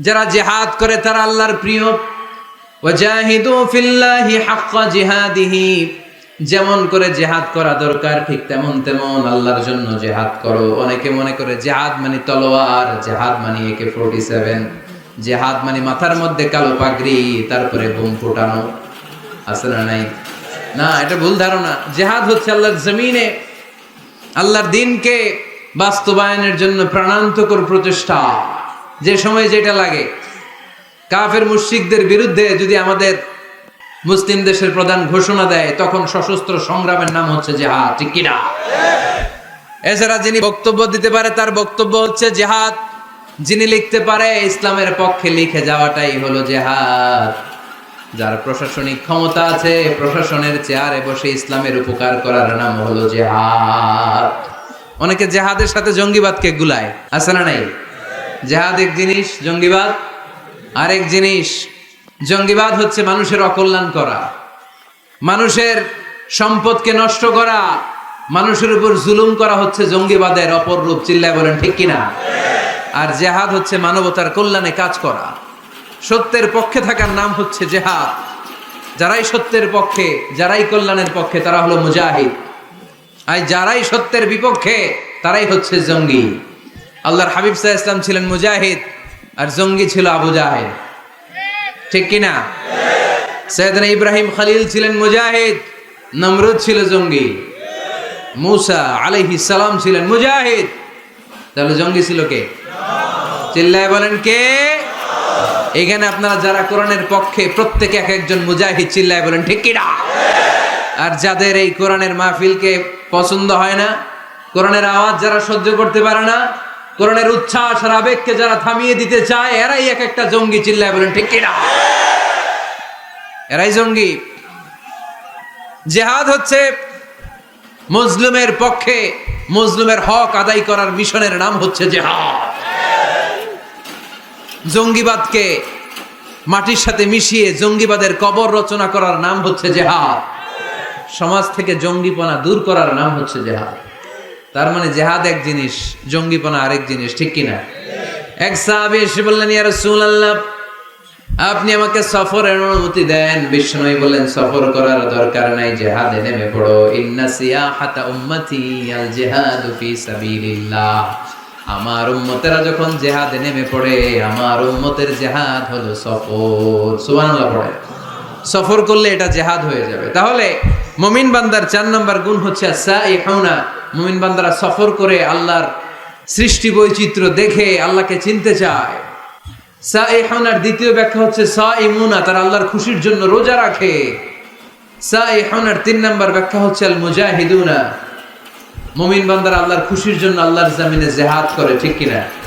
যারা জেহাদ করে তারা আল্লাহর প্রিয়। যেমন করে জেহাদ করা দরকার, ঠিক তেমন তেমন আল্লাহর জন্য জেহাদ করো। অনেকে মনে করে জেহাদ মানে তলোয়ার, জেহাদ মানে একে ফোরটি সেভেন জেহাদ মানে মাথার মধ্যে কালো পাগড়ি, তারপরে বোম ফুটানো। আছে না নাই? না, এটা ভুল ধারণা। জেহাদ হচ্ছে আল্লাহর জমিনে, আল্লাহর দিনকে বাস্তবায়নের জন্য প্রাণান্তকর প্রচেষ্টা। যে সময় যেটা লাগে। কাফের মুশরিকদের বিরুদ্ধে যদি আমাদের মুসলিম দেশের প্রধান ঘোষণা দেয়, তখন সশস্ত্র সংগ্রামের নাম হচ্ছে জেহাদ, ঠিক কিনা? এছাড়া যিনি বক্তব্য দিতে পারে, তার বক্তব্য হচ্ছে জেহাদ। যিনি লিখতে পারে, ইসলামের পক্ষে লিখে যাওয়াটাই হলো জেহাদ। যার প্রশাসনিক ক্ষমতা আছে, প্রশাসনের চেয়ারে বসে ইসলামের উপকার করার নাম হলো জেহাদ। অনেকে জেহাদের সাথে জঙ্গিবাদকে গুলায়, আছে না নাই? জেহাদ এক জিনিস, জঙ্গিবাদ। আরেক জিনিস, জঙ্গিবাদ হচ্ছে মানুষের অকল্যাণ করা। মানুষের সম্পদকে নষ্ট করা, মানুষের উপর জুলুম করা হচ্ছে জঙ্গিবাদের অপর রূপ, চিল্লায় বলেন, ঠিক কিনা? আর জেহাদ হচ্ছে মানবতার কল্যাণে কাজ করা। সত্যের পক্ষে থাকার নাম হচ্ছে জেহাদ। যারাই সত্যের পক্ষে, যারাই কল্যাণের পক্ষে, তারা হলো মুজাহিদ। আর যারাই সত্যের বিপক্ষে, তারাই হচ্ছে জঙ্গি। আল্লাহর হাবিব সাহা ইসলাম ছিলেন মুজাহিদ আর জঙ্গি ছিল আবু জাহেদ। ঠিক কিনা সৈয়দনা ইব্রাহিম খালিল ছিলেন মুজাহিদ, নমরুদ ছিল জঙ্গি। মুসা আলাইহি সালাম ছিলেন মুজাহিদ। তাহলে জঙ্গি ছিল কে? চিল্লায় বলেন কে? এখানে আপনারা যারা কোরআনের পক্ষে প্রত্যেকে এক একজন মুজাহিদ চিল্লায় বলেন, ঠিক কিনা আর যাদের এই কোরআনের মাহফিলকে পছন্দ হয় না, কোরআনের আওয়াজ যারা সহ্য করতে পারে না কোরআনের উচ্ছ্বাস আর আবেগকে যারা থামিয়ে দিতে চায়, এরাই এক একটা জঙ্গি চিল্লায় বলেন, ঠিক কিনা? এরাই জঙ্গি। জেহাদ হচ্ছে মজলুমের পক্ষে মজলুমের হক আদায় করার মিশনের নাম হচ্ছে জেহাদ। জঙ্গিবাদকে মাটির সাথে মিশিয়ে জঙ্গিবাদের কবর রচনা করার নাম হচ্ছে জেহাদ। সমাজ থেকে জঙ্গিপনা দূর করার নাম হচ্ছে জেহাদ। তার মানে জেহাদ এক জিনিস, জঙ্গিপনা আরেক জিনিস, ঠিক কিনা? এক সাহাবী এসে বললেন, ইয়া রাসূলুল্লাহ, আপনি আমাকে সফরের অনুমতি দেন। বিষ্ণুই বলেন সফর করার দরকার নাই, জেহাদে নেমে পড়ো। ইন্না সিয়াহাতা উম্মতি আল জিহাদু ফি সাবিলিল্লাহ। আমার উম্মতেরা যখন জেহাদে নেমে পড়ে, আমার উম্মতের জেহাদ হলো সফর। সুবহানাল্লাহ পড়ে সফর করলে এটা জেহাদ হয়ে যাবে। তাহলে মুমিন বান্দার চার নম্বর গুণ হচ্ছে সাইহুনা মুমিন বান্দারা সফর করে আল্লাহর সৃষ্টি বৈচিত্র্য দেখে আল্লাহকে চিনতে চায়। সা সাইহুনার দ্বিতীয় ব্যাখ্যা হচ্ছে সা ইমুনা তারা আল্লাহর খুশির জন্য রোজা রাখে। সাইহুনার তিন নম্বর ব্যাখ্যা হচ্ছে আল মুজাহিদুনা মুমিন বান্দারা আল্লাহর খুশির জন্য আল্লাহর জামিনে জেহাদ করে, ঠিক কিনা?